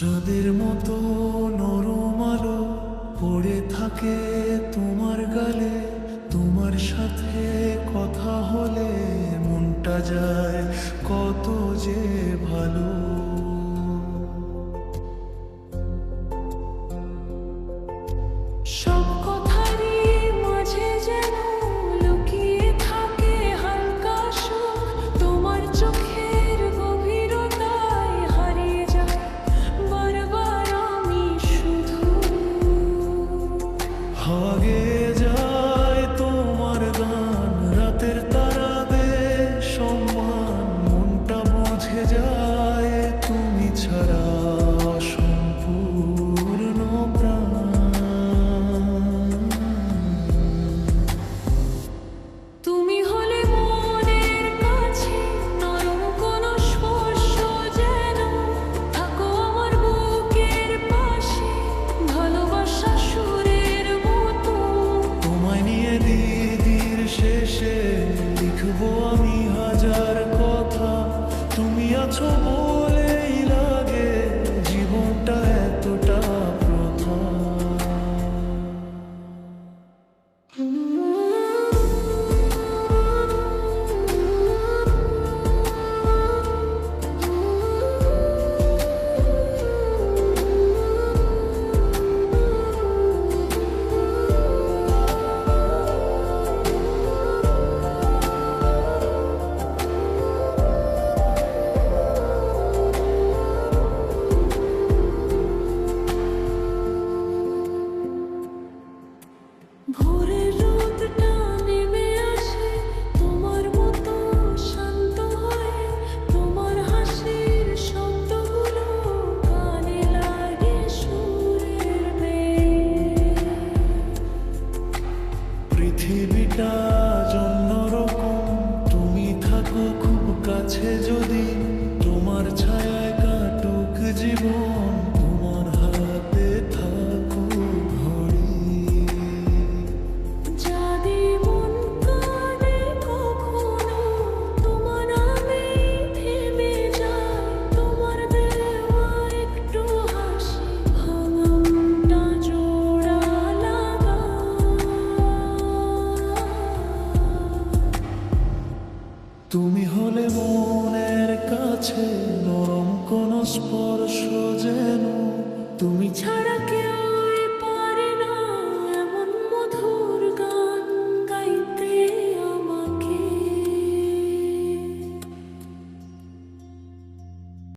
চাঁদের মতো log. পৃথিবীটা জন্যরকম তুমি থাকো খুব কাছে যদি তুমি হলে মনের কাছে নরম কোন স্পর্শ যেন